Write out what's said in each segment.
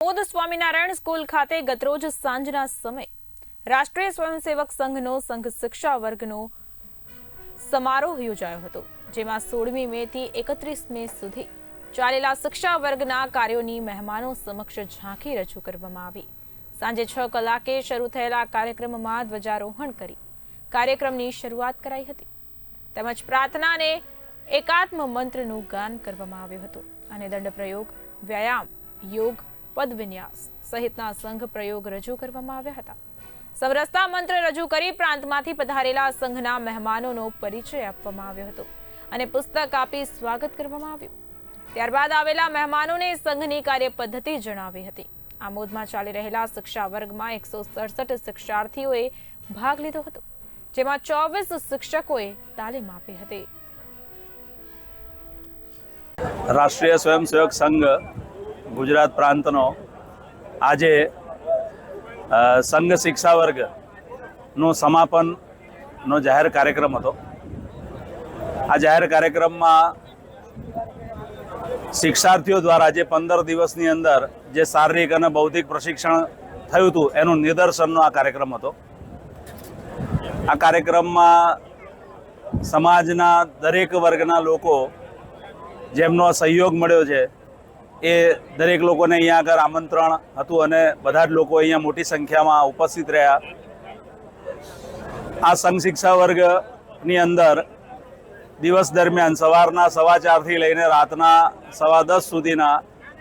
Dahod Swaminarayan school ખાતે ગતરોજ સાંજના સમયે રાષ્ટ્રીય સ્વયંસેવક સંઘનો સંઘ શિક્ષા વર્ગનો સમારોહ યોજાયો હતો, જેમાં સોળમી મે થી એકત્રીસ મે સુધી ચાલેલા શિક્ષા વર્ગના કાર્યોની મહેમાનો સમક્ષ ઝાંખી રજૂ કરવામાં આવી. સાંજે છ કલાકે શરૂ થયેલા કાર્યક્રમમાં ધ્વજારોહણ કરી કાર્યક્રમની શરૂઆત કરાઈ હતી. તેમજ પ્રાર્થના અને એકાત્મ મંત્રનું ગાન કરવામાં આવ્યું હતું અને દંડ પ્રયોગ, વ્યાયામ, યોગ પદવિન્યાસ સહિતના સંઘ પ્રયોગ રજૂ કરવામાં આવ્યા હતા. સમરસતા મંત્ર રજૂ કરી પ્રાંતમાંથી પધારેલા સંઘના મહેમાનોનો પરિચય આપવામાં આવ્યો હતો અને પુસ્તક આપી સ્વાગત કરવામાં આવ્યું. ત્યારબાદ આવેલા મહેમાનોને સંઘની કાર્ય પદ્ધતિ જણાવી હતી. આમોદમાં ચાલી રહેલા શિક્ષા વર્ગમાં એકસો સડસઠ શિક્ષાર્થીઓએ ભાગ લીધો હતો, જેમાં ચોવીસ શિક્ષકોએ તાલીમ આપી હતી. રાષ્ટ્રીય સ્વયંસેવક સંઘ ગુજરાત પ્રાંતનો આજે સંઘ શિક્ષા વર્ગનો સમાપનનો જાહેર કાર્યક્રમ હતો. આ જાહેર કાર્યક્રમમાં શિક્ષાર્થીઓ દ્વારા જે પંદર દિવસની અંદર જે શારીરિક અને બૌદ્ધિક પ્રશિક્ષણ થયું હતું, એનું નિદર્શનનો આ કાર્યક્રમ હતો. આ કાર્યક્રમમાં સમાજના દરેક વર્ગના લોકો જેમનો સહયોગ મળ્યો છે એ દરેક લોકોને અહીંયા આગળ આમંત્રણ હતું અને બધા જ લોકો અહીંયા મોટી સંખ્યામાં ઉપસ્થિત રહ્યા. આ સંઘ શિક્ષા વર્ગની અંદર દિવસ દરમિયાન સવારના સવા ચારથી લઈને રાતના સવા દસ સુધીના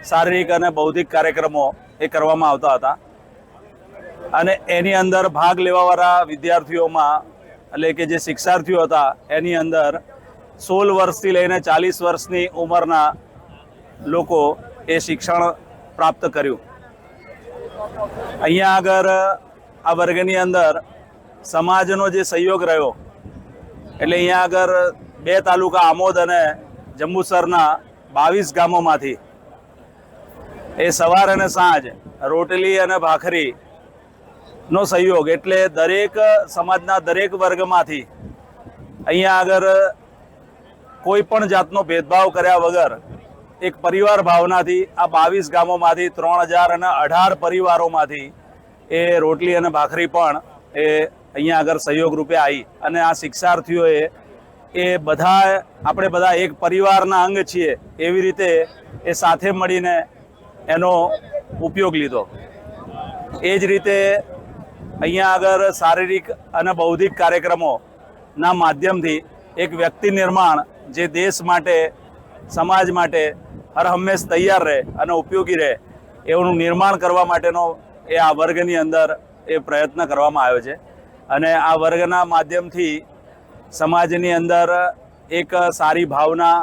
શારીરિક અને બૌદ્ધિક કાર્યક્રમો એ કરવામાં આવતા હતા. અને એની અંદર ભાગ લેવાવાળા વિદ્યાર્થીઓમાં, એટલે કે જે શિક્ષાર્થીઓ હતા, એની અંદર સોળ વર્ષથી લઈને ચાલીસ વર્ષની ઉંમરના લોકો એ શિક્ષણ પ્રાપ્ત કર્યું. અહીંયા આગળ, આ વર્ગની અંદર સમાજનો જે સહયોગ રહ્યો, એટલે અહીંયા આગળ બે તાલુકા આમોદ અને જંબુસરના બાવીસ ગામોમાંથી એ સવાર અને સાંજ રોટલી અને ભાખરી નો સહયોગ એટલે દરેક સમાજના દરેક વર્ગમાંથી અહીંયા આગળ કોઈ પણ જાતનો ભેદભાવ કર્યા વગર એક પરિવાર ભાવનાથી આ બાવીસ ગામોમાંથી ત્રણ હજાર અને અઢાર પરિવારોમાંથી એ રોટલી અને ભાખરી પણ એ અહીંયા આગળ સહયોગ રૂપે આવી. અને આ શિક્ષાર્થીઓએ એ બધા આપણે બધા એક પરિવારના અંગ છીએ એવી રીતે એ સાથે મળીને એનો ઉપયોગ લીધો. એ જ રીતે અહીંયા આગળ શારીરિક અને બૌદ્ધિક કાર્યક્રમોના માધ્યમથી એક વ્યક્તિ નિર્માણ જે દેશ માટે, સમાજ માટે હર હંમેશ તૈયાર રહે અને ઉપયોગી રહે એવું નિર્માણ કરવા માટેનો એ આ વર્ગની અંદર એ પ્રયત્ન કરવામાં આવ્યો છે. અને આ વર્ગના માધ્યમથી સમાજની અંદર એક સારી ભાવના